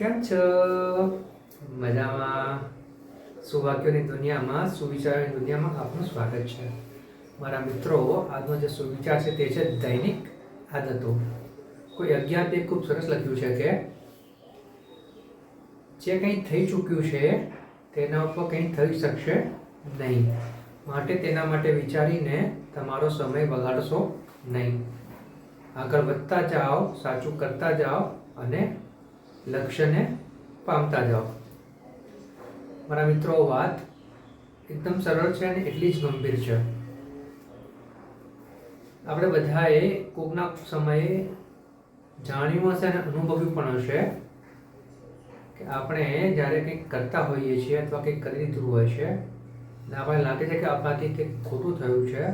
કેમ છો? મજામાં. સુવાક્યોની દુનિયામાં, સુવિચારોની દુનિયામાં આપનું સ્વાગત છે. મારા મિત્રો, આજનો જે સુવિચાર છે તે છે દૈનિક આદતો. કોઈ અજ્ઞાતે ખૂબ સરસ લખ્યું છે કે, જે કંઈ થઈ ચૂક્યું છે, તેના ઉપર કંઈ થઈ શકશે નહીં. માટે તેના માટે વિચારીને તમારો સમય બગાડશો નહીં. આગળ વધતા જાઓ, સાચું કરતા જાઓ અને લક્ષ્યને પામતા જાઓ. મારા મિત્રો, વાત એકદમ સરળ છે અને એટલી જ ગંભીર છે. આપણે બધાએ કોકના સમયે જાણ્યું હશે અને અનુભવ્યું પણ હશે કે આપણે જ્યારે કંઈક કરતા હોઈએ છીએ અથવા કંઈક કરી દીધું હોય છે, અને આપણને લાગે છે કે આપણાથી કંઈક ખોટું થયું છે,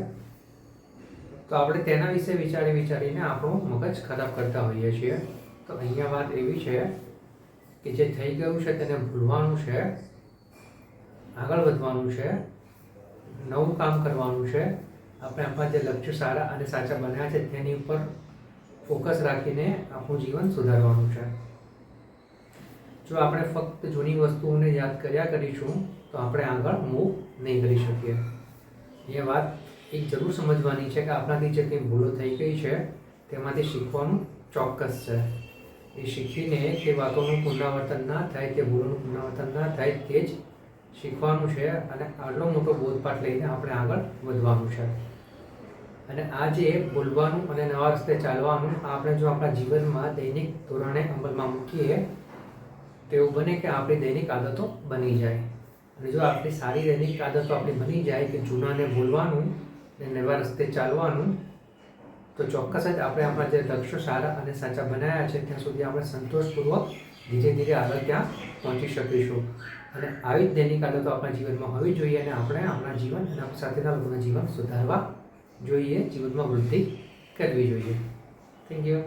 તો આપણે તેના વિશે વિચારી વિચારીને આપણું મગજ ખરાબ કરતા હોઈએ છીએ. તો અહીંયા વાત એવી છે કે જે થઈ ગયું છે તેને ભૂલવાનું છે, આગળ વધવાનું છે, નવું કામ કરવાનું છે. આપણે આપણા જે લક્ષ્ય સારા અને સાચા બન્યા છે તેની ઉપર ફોકસ રાખીને આપણું જીવન સુધારવાનું છે. જો આપણે ફક્ત જૂની વસ્તુઓને યાદ કર્યા કરીશું, તો આપણે આગળ મૂવ નહીં કરી શકીએ. એ વાત એક જરૂર સમજવાની છે કે આપણાથી જે કંઈ ભૂલો થઈ ગઈ છે, તેમાંથી શીખવાનું ચોક્કસ છે. એ શીખીને તે વાતોનું પુનરાવર્તન ના થાય, તે ભૂલોનું પુનરાવર્તન ના થાય, તે જ શીખવાનું છે અને આટલો મોટો બોધપાઠ લઈને આપણે આગળ વધવાનું છે. અને આ જે બોલવાનું અને નવા રસ્તે ચાલવાનું આપણે જો આપણા જીવનમાં દૈનિક ધોરણે અમલમાં મૂકીએ, તો એવું બને કે આપણી દૈનિક આદતો બની જાય. અને જો આપણી સારી દૈનિક આદતો આપણી બની જાય કે જૂનાને બોલવાનું ને નવા રસ્તે ચાલવાનું તો ચોક્કસ જ આપણે આપણા જે લક્ષ્યો સારા અને સાચા બનાવ્યા છે, ત્યાં સુધી આપણે સંતોષપૂર્વક ધીરે ધીરે આગળ ત્યાં પહોંચી શકીશું. અને આવી જ દૈનિક આદતો આપણા જીવનમાં હોવી જોઈએ અને આપણે આપણા જીવન અને સાથેના લોકોના જીવન સુધારવા જોઈએ, જીવનમાં વૃદ્ધિ કરવી જોઈએ. Thank you